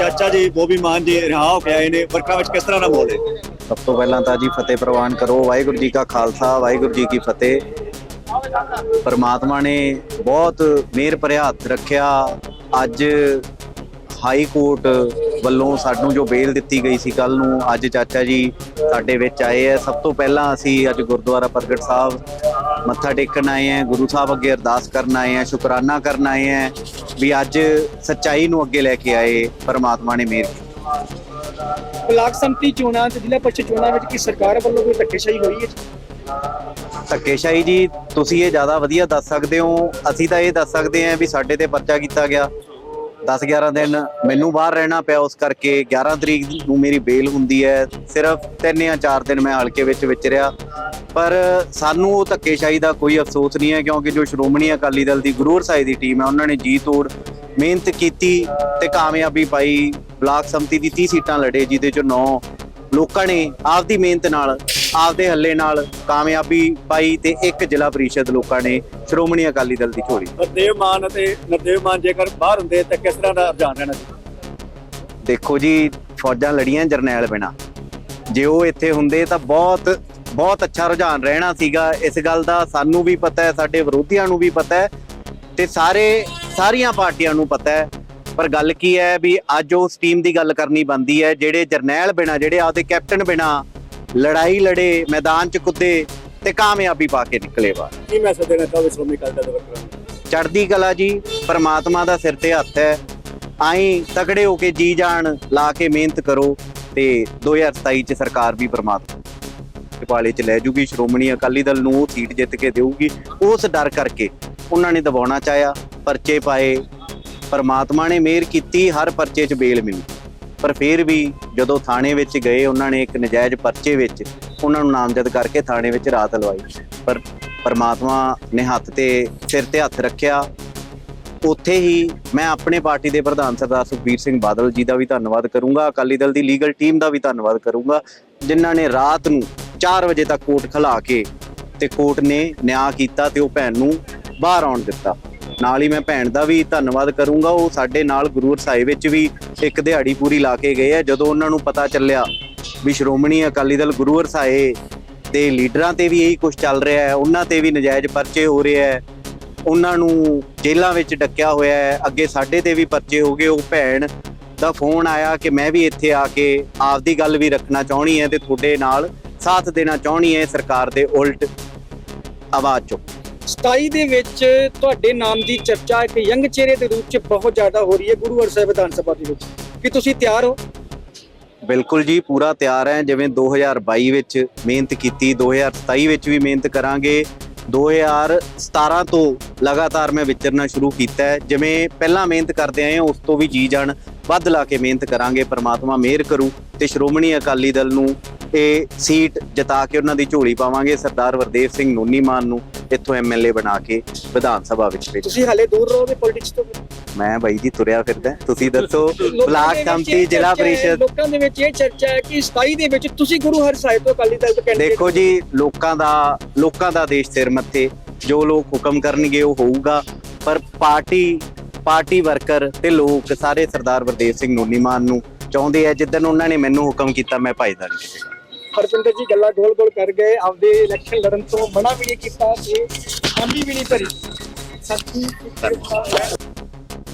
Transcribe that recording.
ਚਾਚਾ ਜੀ ਬੋਬੀ ਮਾਨ ਜੀ, ਰਿਹਾ ਹੋ ਕੇ ਆਏ ਨੇ ਵਰਕਰਾਂ ਵਿੱਚ ਕਿਸ ਤਰ੍ਹਾਂ ਦਾ ਮਾਹੌਲ ਸਭ ਤੋਂ ਪਹਿਲਾਂ ਤਾਂ ਜੀ ਫਤਿਹ ਪ੍ਰਵਾਨ ਕਰੋ, ਵਾਹਿਗੁਰੂ ਜੀ ਕਾ ਖਾਲਸਾ, ਵਾਹਿਗੁਰੂ ਜੀ ਕੀ ਫਤਿਹ। ਪਰਮਾਤਮਾ ਨੇ ਬਹੁਤ ਮਿਹਰ ਭਰਿਆ ਹੱਥ ਰੱਖਿਆ। ਅੱਜ ਹਾਈ ਕੋਰਟ ਵੱਲੋਂ ਸਾਨੂੰ ਜੋ ਬੇਲ ਦਿੱਤੀ ਗਈ ਸੀ ਕੱਲ ਨੂੰ, ਅੱਜ ਚਾਚਾ ਜੀ ਸਾਡੇ ਵਿੱਚ ਆਏ ਹੈ। ਸਭ ਤੋਂ ਪਹਿਲਾਂ ਅਸੀਂ ਅੱਜ ਗੁਰਦੁਆਰਾ ਪ੍ਰਗਟ ਸਾਹਿਬ ਮੱਥਾ ਟੇਕਣ ਆਏ ਹੈ ਗੁਰੂ ਸਾਹਿਬ ਅੱਗੇ ਅਰਦਾਸ ਕਰਨ ਆਏ ਹੈ ਸ਼ੁਕਰਾਨਾ ਕਰਨ ਆਏ ਹੈ ਵੀ ਅੱਜ ਸੱਚਾਈ ਨੂੰ ਅੱਗੇ ਲੈ ਕੇ ਆਏ ਪਰਮਾਤਮਾ ਨੇ ਮਿਹਰ ਕੀਤੀ ਬਲਾਕ ਸੰਮਤੀ ਚੋਣਾਂ ਤੇ ਜ਼ਿਲ੍ਹਾ ਪਰਿਸ਼ਦ ਚੋਣਾਂ ਵਿੱਚ ਕੀ ਸਰਕਾਰ ਵੱਲੋਂ ਕੋਈ ਧੱਕੇਸ਼ਾਹੀ ਹੋਈ ਹੈ? ਧੱਕੇਸ਼ਾਹੀ ਜੀ ਤੁਸੀਂ ਇਹ ਜ਼ਿਆਦਾ ਵਧੀਆ ਦੱਸ ਸਕਦੇ ਹੋ ਅਸੀਂ ਤਾਂ ਇਹ ਦੱਸ ਸਕਦੇ ਹਾਂ ਵੀ ਸਾਡੇ ਤੇ ਪਰਚਾ ਕੀਤਾ ਗਿਆ 10 11 ਦਿਨ ਮੈਨੂੰ ਬਾਹਰ ਰਹਿਣਾ ਪਿਆ, ਉਸ ਕਰਕੇ 11 ਤਰੀਕ ਨੂੰ ਮੇਰੀ ਬੇਲ ਹੁੰਦੀ ਹੈ। ਸਿਰਫ 3 ਜਾਂ 4 ਦਿਨ ਮੈਂ ਹਲਕੇ ਵਿੱਚ ਵਿਚਰਿਆ ਪਰ ਸਾਨੂੰ ਉਹ ਧੱਕੇਸ਼ਾਹੀ ਦਾ ਕੋਈ ਅਫਸੋਸ ਨਹੀਂ ਹੈ, ਕਿਉਂਕਿ ਜੋ ਸ਼੍ਰੋਮਣੀ ਅਕਾਲੀ ਦਲ ਦੀ ਗੁਰੂਰ ਸਾਹਿਬ ਦੀ ਟੀਮ ਹੈ, ਉਹਨਾਂ ਨੇ ਜੀ ਤੋੜ ਮਿਹਨਤ ਕੀਤੀ ਤੇ ਕਾਮਯਾਬੀ ਪਾਈ। ਬਲਾਕ ਸੰਮਤੀ ਦੀ 30 ਸੀਟਾਂ ਲੜੇ, ਜਿਹਦੇ ਚੋਂ 9 ਲੋਕਾਂ ਨੇ ਆਪਦੀ ਮਿਹਨਤ ਨਾਲ ਆਪਦੇ ਹੱਲੇ ਨਾਲ ਕਾਮਯਾਬੀ ਪਾਈ ਤੇ ਇੱਕ ਜ਼ਿਲ੍ਹਾ ਪਰਿਸ਼ਦ ਲੋਕਾਂ ਨੇ ਸ਼੍ਰੋਮਣੀ ਅਕਾਲੀ ਦਲ ਦੀ ਝੋਲੀ। ਨਰਦੇਵ ਮਾਨ ਅਤੇ ਨਰਦੇਵ ਮਾਨ ਜੇਕਰ ਬਾਹਰ ਹੁੰਦੇ ਤਾਂ ਕਿਸ ਤਰ੍ਹਾਂ ਦਾ ਰੁਝਾਨ ਰਹਿਣਾ ਸੀ? ਦੇਖੋ ਜੀ ਫੌਜਾਂ ਲੜੀਆਂ ਜਰਨੈਲ ਬਿਨਾ। ਜੇ ਉਹ ਇੱਥੇ ਹੁੰਦੇ ਤਾਂ ਬਹੁਤ ਬਹੁਤ ਅੱਛਾ ਰੁਝਾਨ ਰਹਿਣਾ ਸੀਗਾ। ਇਸ ਗੱਲ ਦਾ ਸਾਨੂੰ ਵੀ ਪਤਾ ਹੈ ਸਾਡੇ ਵਿਰੋਧੀਆਂ ਨੂੰ ਵੀ ਪਤਾ ਹੈ ਤੇ ਸਾਰੇ ਸਾਰੀਆਂ ਪਾਰਟੀਆਂ ਨੂੰ ਪਤਾ ਹੈ ਪਰ ਗੱਲ ਕੀ ਹੈ ਵੀ ਅੱਜ ਉਸ ਟੀਮ ਦੀ ਗੱਲ ਕਰਨੀ ਬੰਦੀ ਹੈ ਜਿਹੜੇ ਜਰਨੈਲ ਬਿਨਾ ਜਿਹੜੇ ਆਪਦੇ ਕੈਪਟਨ ਬਿਨਾ ਲੜਾਈ ਲੜੇ ਮੈਦਾਨ 'ਚ ਕੁੱਦੇ ਤੇ ਕਾਮਯਾਬੀ ਪਾ ਕੇ ਨਿਕਲੇ ਬਾਹਰ। ਕੀ ਮੈਸੇਜ ਦੇਣਾ ਚਾਹੋਗੇ ਸ਼੍ਰੋਮਣੀ ਅਕਾਲੀ ਦਲ ਦੇ ਵਰਕਰਾਂ ਨੂੰ? ਚੜ੍ਹਦੀ ਕਲਾ ਜੀ ਪਰਮਾਤਮਾ ਦਾ ਸਿਰ ਤੇ ਹੱਥ ਹੈ। ਆਈ ਤਗੜੇ ਹੋ ਕੇ ਜੀ ਜਾਣ ਲਾ ਕੇ ਮਿਹਨਤ ਕਰੋ ਤੇ 2027 ਚ ਸਰਕਾਰ ਵੀ ਪਰਮਾਤਮਾ ਪਾਲੇ ਚ ਲੈ ਜੂਗੀ। ਸ਼੍ਰੋਮਣੀ ਅਕਾਲੀ ਦਲ ਨੂੰ ਸੀਟ ਜਿੱਤ ਕੇ ਦੇਊਗੀ। ਉਸ ਡਰ ਕਰਕੇ ਉਹਨਾਂ ਨੇ ਦਬਾਉਣਾ ਚਾਹਿਆ ਪਰਚੇ ਪਾਏ ਪਰਮਾਤਮਾ ਨੇ ਮਿਹਰ ਕੀਤੀ, ਹਰ ਪਰਚੇ 'ਚ ਬੇਲ ਮਿਲੀ। ਪਰ ਫਿਰ ਵੀ ਜਦੋਂ ਥਾਣੇ ਵਿੱਚ ਗਏ, ਉਹਨਾਂ ਨੇ ਇੱਕ ਨਜਾਇਜ਼ ਪਰਚੇ ਵਿੱਚ ਉਹਨਾਂ ਨੂੰ ਨਾਮਜ਼ਦ ਕਰਕੇ ਥਾਣੇ ਵਿੱਚ ਰਾਤ ਲਵਾਈ। ਪਰ ਪਰਮਾਤਮਾ ਨੇ ਹੱਥ ਤੇ, ਸਿਰ ਤੇ ਹੱਥ ਰੱਖਿਆ। ਉੱਥੇ ਹੀ ਮੈਂ ਆਪਣੇ ਪਾਰਟੀ ਦੇ ਪ੍ਰਧਾਨ ਸਰਦਾਰ ਸੁਖਬੀਰ ਸਿੰਘ ਬਾਦਲ ਜੀ ਦਾ ਵੀ ਧੰਨਵਾਦ ਕਰੂੰਗਾ, ਅਕਾਲੀ ਦਲ ਦੀ ਲੀਗਲ ਟੀਮ ਦਾ ਵੀ ਧੰਨਵਾਦ ਕਰੂੰਗਾ, ਜਿਨ੍ਹਾਂ ਨੇ ਰਾਤ ਨੂੰ 4 ਵਜੇ ਤੱਕ ਕੋਰਟ ਖਲਾ ਕੇ ਤੇ ਕੋਰਟ ਨੇ ਨਿਆਂ ਕੀਤਾ ਤੇ ਉਹ ਭੈਣ ਨੂੰ ਬਾਹਰ ਆਉਣ ਦਿੱਤਾ। ਨਾਲ ਹੀ ਮੈਂ ਭੈਣ ਦਾ ਵੀ ਧੰਨਵਾਦ ਕਰੂੰਗਾ। ਉਹ ਸਾਡੇ ਨਾਲ ਗੁਰੂਰ ਸਾਹਿਬ ਵਿੱਚ ਵੀ ਇੱਕ ਦਿਹਾੜੀ ਪੂਰੀ ਲਾ ਕੇ ਗਏ ਆ। ਜਦੋਂ ਉਹਨਾਂ ਨੂੰ ਪਤਾ ਚੱਲਿਆ ਵੀ ਸ਼੍ਰੋਮਣੀ ਅਕਾਲੀ ਦਲ ਗੁਰੂਰ ਸਾਹਿਬ ਦੇ ਲੀਡਰਾਂ ਤੇ ਵੀ ਇਹੀ ਕੁਝ ਚੱਲ ਰਿਹਾ ਹੈ, ਉਹਨਾਂ ਤੇ ਵੀ ਨਜਾਇਜ਼ ਪਰਚੇ ਹੋ ਰਹੇ ਹੈ, ਉਹਨਾਂ ਨੂੰ ਜੇਲ੍ਹਾਂ ਵਿੱਚ ਡੱਕਿਆ ਹੋਇਆ ਹੈ, ਅੱਗੇ ਸਾਡੇ ਤੇ ਵੀ ਪਰਚੇ ਹੋ ਗਏ। ਉਹ ਭੈਣ ਦਾ ਫੋਨ ਆਇਆ ਕਿ ਮੈਂ ਵੀ ਇੱਥੇ ਆ ਕੇ ਆਪਦੀ ਗੱਲ ਵੀ ਰੱਖਣਾ ਚਾਹਣੀ ਹੈ ਤੇ ਤੁਹਾਡੇ ਨਾਲ ਸਾਥ ਦੇਣਾ ਚਾਹਣੀ ਹੈ ਸਰਕਾਰ ਦੇ ਉਲਟ ਆਵਾਜ਼ ਚੁੱਕ। 27 ਦੇ ਵਿੱਚ ਤੁਹਾਡੇ ਨਾਮ ਦੀ ਚਰਚਾ ਇੱਕ ਯੰਗ ਚਿਹਰੇ ਦੇ ਰੂਪ 'ਚ ਬਹੁਤ ਜ਼ਿਆਦਾ ਹੋ ਰਹੀ ਹੈ ਗੁਰੂ ਹਰਸਾਹਿਬ ਵਿਧਾਨ ਸਭਾ ਦੇ ਵਿੱਚ। ਕੀ ਤੁਸੀਂ ਤਿਆਰ ਹੋ? ਬਿਲਕੁਲ ਜੀ, ਪੂਰਾ ਤਿਆਰ ਹੈ। ਜਿਵੇਂ 2022 ਵਿੱਚ ਮਿਹਨਤ ਕੀਤੀ 2027 ਵਿੱਚ ਵੀ ਮਿਹਨਤ ਕਰਾਂਗੇ। 2017 ਤੋਂ ਲਗਾਤਾਰ ਮੈਂ ਵਿਚਰਨਾ ਸ਼ੁਰੂ ਕੀਤਾ ਹੈ। ਜਿਵੇਂ ਪਹਿਲਾਂ ਮਿਹਨਤ ਕਰਦੇ ਆਏ ਉਸ ਤੋਂ ਵੀ ਜੀ ਜਾਣ। ਵੱਧ ਲਾ ਕੇ ਮਿਹਨਤ ਕਰਾਂਗੇ, ਪ੍ਰਮਾਤਮਾ ਮਿਹਰ ਕਰੂ ਤੇ ਸ਼੍ਰੋਮਣੀ ਅਕਾਲੀ ਦਲ ਨੂੰ ਇਹ ਸੀਟ ਜਿਤਾ ਕੇ ਉਹਨਾਂ ਦੀ ਝੋਲੀ ਪਾਵਾਂਗੇ। ਸਰਦਾਰ ਵਰਦੇਵ ਸਿੰਘ ਨੋਨੀ ਮਾਨ ਨੂੰ ਇੱਥੋਂ ਐਮਐਲਏ ਬਣਾ ਕੇ ਵਿਧਾਨ ਸਭਾ ਵਿੱਚ ਭੇਜ। ਤੁਸੀਂ ਹਾਲੇ ਦੂਰ ਰਹੋਗੇ ਪੋਲਿਟਿਕਸ ਤੋਂ ਮੈਂ ਬਾਈ ਜੀ ਤੁਰਿਆ ਫਿਰਦਾ। ਤੁਸੀਂ ਦੱਸੋ ਲੋਕਾਂ ਬਲਾਕ ਇਹ ਜ਼ਿਲ੍ਹਾ ਪਰਿਸ਼ਦ। ਲੋਕਾਂ ਦੇ ਵਿੱਚ ਇਹ ਚਰਚਾ ਹੈ ਕਿ 27 ਦੇ ਵਿੱਚ ਤੁਸੀਂ ਗੁਰੂ ਹਰਸਾਹਿਬ ਤੋਂ ਅਕਾਲੀ ਦਲ ਤੋਂ ਕੈਂਡੀਡੇਟ ਦੇਖੋ ਜੀ ਲੋਕਾਂ ਦਾ ਲੋਕਾਂ ਦਾ ਦੇਸ਼ ਸਿਰ ਮੱਥੇ। ਜੋ ਲੋਕ ਹੁਕਮ ਕਰਨਗੇ ਉਹ ਹੋਊਗਾ। ਪਰ ਪਾਰਟੀ ਪਾਰਟੀ ਵਰਕਰ ਤੇ ਲੋਕ ਸਾਰੇ ਸਰਦਾਰ ਵਰਦੇਵ ਸਿੰਘ ਨੋਨੀਮਾਨ ਨੂੰ ਚਾਹੁੰਦੇ ਆ ਜਿੱਦਨ ਉਹਨਾਂ ਨੇ ਮੈਨੂੰ ਹੁਕਮ ਕੀਤਾ ਮੈਂ ਭਾਈਦਾਰ ਨਹੀਂ ਹਰਪਿੰਦਰ ਜੀ ਗੱਲਾਂ ਗੋਲ ਗੋਲ ਕਰ ਗਏ, ਆਪਦੇ ਇਲੈਕਸ਼ਨ ਲੜਨ ਤੋਂ ਮਨਾ ਵੀ ਨਹੀਂ ਕੀਤਾ ਤੇ ਹਾਮੀ ਵੀ ਨਹੀਂ ਭਰੀ। ਸੱਚੀ